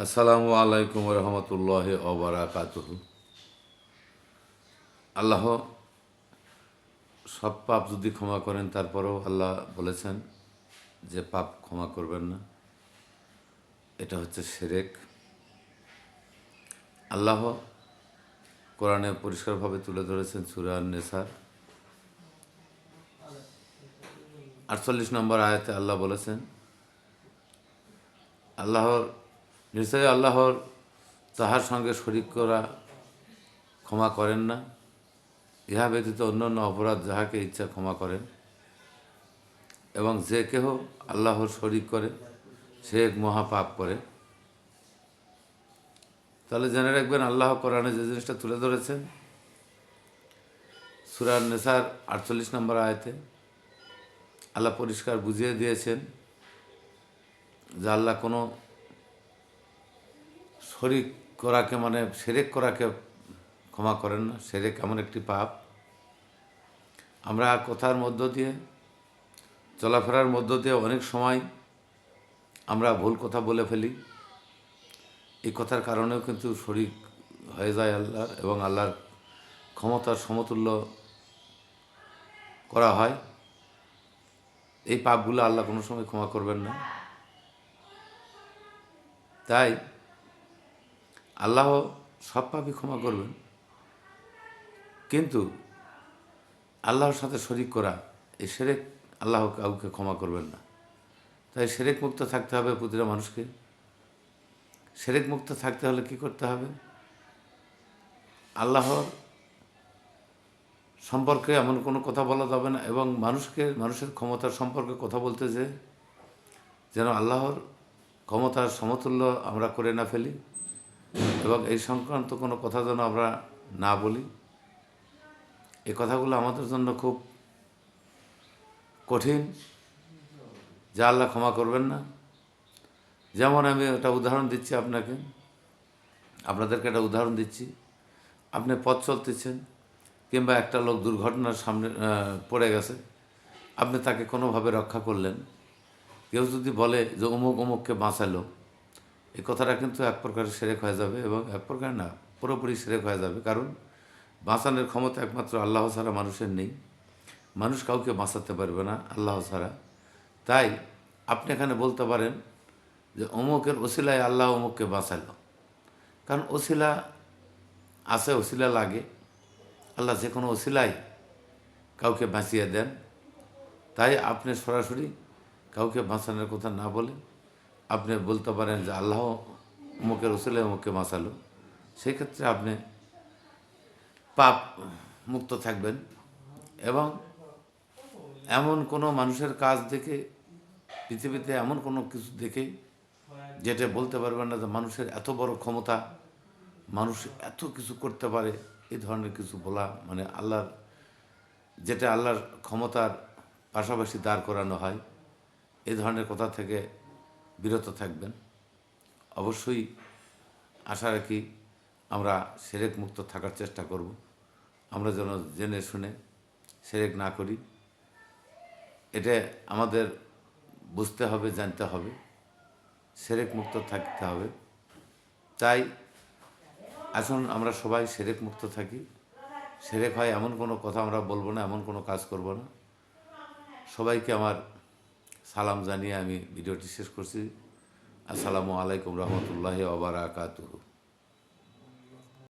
আসসালামু আলাইকুম রহমতুল্লাহ ওবরাকাত আল্লাহ সব পাপ যদি ক্ষমা করেন, তারপরেও আল্লাহ বলেছেন যে পাপ ক্ষমা করবেন না। এটা হচ্ছে সেরেক আল্লাহ কোরআনে পরিষ্কারভাবে তুলে ধরেছেন সুরান নেসার আটচল্লিশ নম্বর আয়াতে আল্লাহ বলেছেন, আল্লাহর নিশ্চয়ই আল্লাহর তাহার সঙ্গে শরিক করা ক্ষমা করেন না। ইহা ব্যতীত অন্যান্য অপরাধ যাহাকে ইচ্ছা ক্ষমা করেন। এবং যে কেহ আল্লাহর শরিক করে, সে এক মহাপাপ করে। তাহলে জেনে রাখবেন, আল্লাহ কোরআনে যে জিনিসটা তুলে ধরেছেন সুরার নেসার আটচল্লিশ নম্বর আয়তে আল্লাহ পরিষ্কার বুঝিয়ে দিয়েছেন যে আল্লাহ কোনো শরিক করাকে মানে সেরেক করাকে ক্ষমা করেন না। সেরেক এমন একটি পাপ। আমরা কথার মধ্য দিয়ে, চলাফেরার মধ্য দিয়ে অনেক সময় আমরা ভুল কথা বলে ফেলি। এই কথার কারণেও কিন্তু শরিক হয়ে যায় আল্লাহ এবং আল্লাহর ক্ষমতার সমতুল্য করা হয়। এই পাপগুলো আল্লাহ কোনো সময় ক্ষমা করবেন না। তাই আল্লাহ সব পাপই ক্ষমা করবেন। কিন্তু আল্লাহর সাথে শরিক করা, এই সেরেক আল্লাহ কাউকে ক্ষমা করবেন না। তাই সেরেক মুক্ত থাকতে হবে প্রতিটা মানুষকে। সেরেক মুক্ত থাকতে হলে কি করতে হবে? আল্লাহর সম্পর্কে এমন কোনো কথা বলা যাবে না এবং মানুষকে, মানুষের ক্ষমতার সম্পর্কে কথা বলতে যে, যেন আল্লাহর ক্ষমতার সমতুল্য আমরা করে না ফেলি। এবং এই সংক্রান্ত কোনো কথা যেন আমরা না বলি এই কথাগুলো আমাদের জন্য খুব কঠিন, যা আল্লাহ ক্ষমা করবেন না। যেমন আমি একটা উদাহরণ দিচ্ছি আপনাকে, আপনাদেরকে একটা উদাহরণ দিচ্ছি। আপনি পথ চলতেছেন কিংবা একটা লোক দুর্ঘটনার সামনে পড়ে গেছে, আপনি তাকে কোনোভাবে রক্ষা করলেন। কেউ যদি বলে যে অমুক অমুককে বাঁচালো এই কথাটা কিন্তু এক প্রকার সেরেক হয়ে যাবে এবং এক প্রকার না, পুরোপুরি সেরেক হয়ে যাবে। কারণ বাঁচানোর ক্ষমতা একমাত্র আল্লাহ ছাড়া মানুষের নেই। মানুষ কাউকে বাঁচাতে পারবে না আল্লাহ ছাড়া। তাই আপনি এখানে বলতে পারেন যে অমুকের ওসিলায় আল্লাহ অমুককে বাঁচাল। কারণ ওসিলা আছে, ওসিলা লাগে। আল্লাহ যে কোনো ওসিলাই কাউকে বাঁচিয়ে দেন। তাই আপনি সরাসরি কাউকে বাঁচানোর কথা না বলে আপনি বলতে পারেন যে আল্লাহ অমুকের ওসিলে অমুককে বাঁচালো সেই ক্ষেত্রে আপনি পাপ মুক্ত থাকবেন এবং এমন কোনো মানুষের কাজ দেখে, পৃথিবীতে এমন কোনো কিছু দেখে যেটা বলতে পারবেন না যে মানুষের এত বড় ক্ষমতা, মানুষ এত কিছু করতে পারে, এই ধরনের কিছু বলা মানে আল্লাহর, যেটা আল্লাহর ক্ষমতার পাশাপাশি দাঁড় করানো হয়, এই ধরনের কথা থেকে বিরত থাকবেন। অবশ্যই আশা রাখি আমরা সেরেক মুক্ত থাকার চেষ্টা করব। আমরা যেন জেনে শুনে সেরেক না করি। এটা আমাদের বুঝতে হবে, জানতে হবে। সেরেক মুক্ত থাকতে হবে। তাই আসুন আমরা সবাই সেরেক মুক্ত থাকি। সেরেক হয় এমন কোনো কথা আমরা বলব না, এমন কোনো কাজ করব না। সবাইকে আমার সালাম জানিয়ে আমি ভিডিওটি শেষ করছি। আসসালামু আলাইকুম রহমতুল্লাহ ওবরাকাতুহু